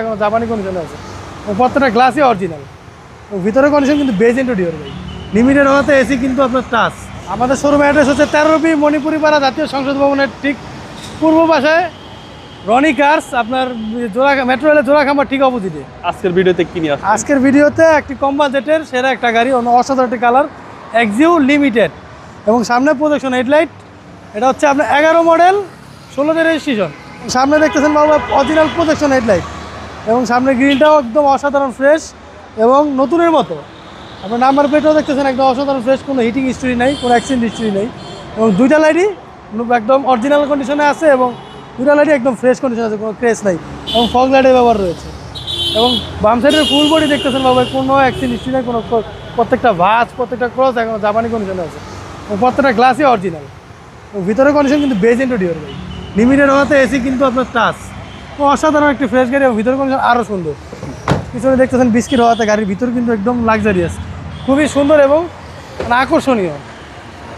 এখন জাপানি কন্ডিশনে আছে। ও প্রত্যেকটা গ্লাসই অরিজিনাল ও ভিতরে কন্ডিশন কিন্তু বেজ ইন্টোডিওর ভাই। লিমিটেড হওয়াতে এসি কিন্তু আপনার টাচ আমাদের শোরুম অ্যাড্রেস হচ্ছে তেরো বি মণিপুরি পাড়া জাতীয় সংসদ ভবনের ঠিক পূর্ব পাশে। রনি কার্স আপনার জোড়া মেট্রো রেলের জোড়া খাম্বার ঠিক অপোজিটে আজকের ভিডিওতে কি নিয়ে আজকের ভিডিওতে একটি কম বাজেটের সেরা একটা গাড়ি অন্য অসাধারণ একটি কালার এক্সিউ লিমিটেড এবং সামনে প্রোজেকশন হেডলাইট এটা হচ্ছে আপনার এগারো মডেল ষোলোতে রেজিস্ট্রেশন সামনে দেখতেছেন বাবু অরিজিনাল প্রোজেকশন হেডলাইট এবং সামনে গ্রিলটাও একদম অসাধারণ ফ্রেশ এবং নতুনের মতো। আপনার নাম্বার প্লেটও দেখতেছেন, একদম অসাধারণ ফ্রেশ, কোনো হিটিং হিস্ট্রি নেই, কোনো অ্যাক্সিডেন্ট হিস্ট্রি নেই। এবং দুইটা লাইটই একদম অরিজিনাল কন্ডিশনে আছে এবং দুইটা লাইটই একদম ফ্রেশ কন্ডিশন আছে, কোনো ক্রেস নাই। এবং ফগ লাইটের ব্যবহার রয়েছে। এবং বাম সাইডের ফুল বডি দেখতেছেন বাবা, কোনো অ্যাক্সিডেন্ট হিস্ট্রি নেই, কোনো প্রত্যেকটা ভাঁজ, প্রত্যেকটা ক্রস এখন জাপানি কন্ডিশনে আছে। এবং প্রত্যেকটা গ্লাসই অরিজিনাল এবং ভিতরে কন্ডিশন কিন্তু বেজ ইন্টোডিওর ভাই লিমিটেড হওয়াতে এসি কিন্তু আপনার টাচ অসাধারণ একটি ফ্রেশ গাড়ি এবং ভিতরে কন্ডিশন আরও সুন্দর। পিছনে দেখতেছেন বিস্কিট হওয়াতে গাড়ির ভিতর কিন্তু একদম লাক্সারিয়াস খুবই সুন্দর এবং আকর্ষণীয়।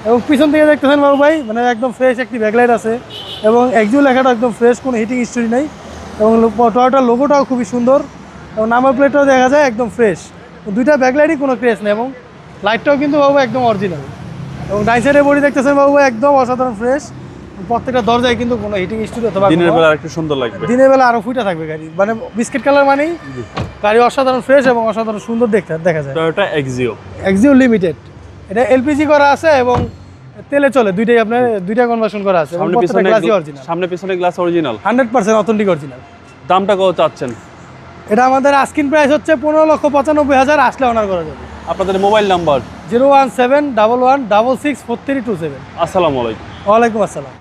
এবং পিছন থেকে দেখতেছেন বাবু ভাই মানে একদম ফ্রেশ একটি ব্যাকলাইট আছে এবং একজু লেখাটা একদম ফ্রেশ কোনো হিটিং হিস্টরি নেই। এবং টয়টার লোগোটাও খুবই সুন্দর। এবং নাম্বার প্লেটটাও দেখা যায় একদম ফ্রেশ দুইটা ব্যাকলাইটই কোনো ক্রেস নেই এবং লাইটটাও কিন্তু বাবু একদম অরিজিনাল এবং ডাইন সাইডে বডি দেখতেছেন বাবু একদম অসাধারণ ফ্রেশ প্রত্যেকটা দরজায় কিন্তু কোনো হিটিং হিস্টরি অথবা দিনের বেলা একটু সুন্দর লাগবে। দিনের বেলা আরও ফুটা থাকবে গাড়ি। মানে বিস্কিট কালার মানেই গাড়ি অসাধারণ ফ্রেশ এবং অসাধারণ সুন্দর দেখতে দেখা যায়। টয়োটা এক্সিও এক্সিও লিমিটেড এটা এলপিজি করা আছে এবং তেলে চলে দুইটাই আপনার দুইটা কনভার্সন করা আছে সামনে পিছনে গ্লাসই অরিজিনাল সামনে পিছনে glass original hundred percent authentic original দামটা কত চাচ্ছেন? এটা আমাদের আস্কিন প্রাইস হচ্ছে পনেরো লক্ষ পঁচানব্বই হাজার আসলে অনার করা যাবে। আপনাদের mobile number zero one seven double one double six four three two seven. আসসালামু আলাইকুম। ওয়ালাইকুম আসসালাম।